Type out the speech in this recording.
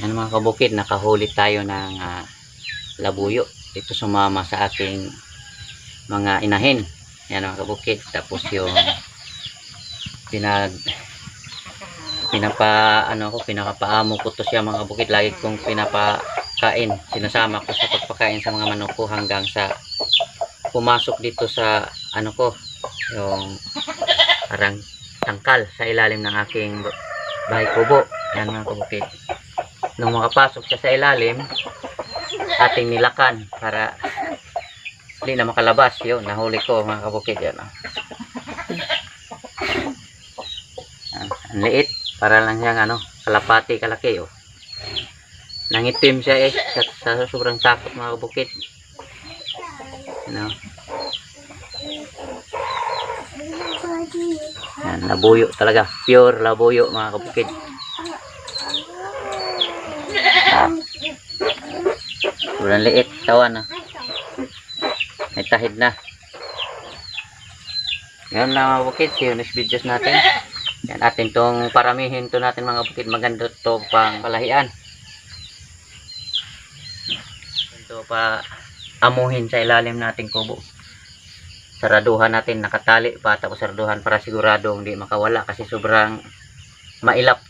Yan mga kabukid, nakahuli tayo ng ah, labuyo. Ito sumama sa ating mga inahin. Yan mga kabukid. Tapos yung pinag pinapa ano ko pinakapaamo ko to siya mga kabukid lagi kong pinapakain sinasama ko sa pagpakain sa mga manok ko hanggang sa pumasok dito sa ano ko yung parang tangkal sa ilalim ng aking bahay kubo yan mga kabukid nung makapasok siya sa ilalim ating nilakan para hindi na makalabas. Yun nahuli ko mga kabukid yan oh. Yan, ang liit. Para lang siyang ano kalapati kalaki oh. Nangitim siya eh sa, sa sobrang takot mga kabukid ano? Yan labuyo talaga. Pure labuyo mga kabukid sobrang liit tawan na. May tahid na. Yun lang mga bukid see you next videos natin. Yan atin tong paramihin to natin mga bukid. Maganda to pang palahian. Ito pa amuhin sa ilalim nating kubo. Saraduhan natin nakatali pa. Tapos saraduhan para sigurado hindi makawala kasi sobrang mailap to.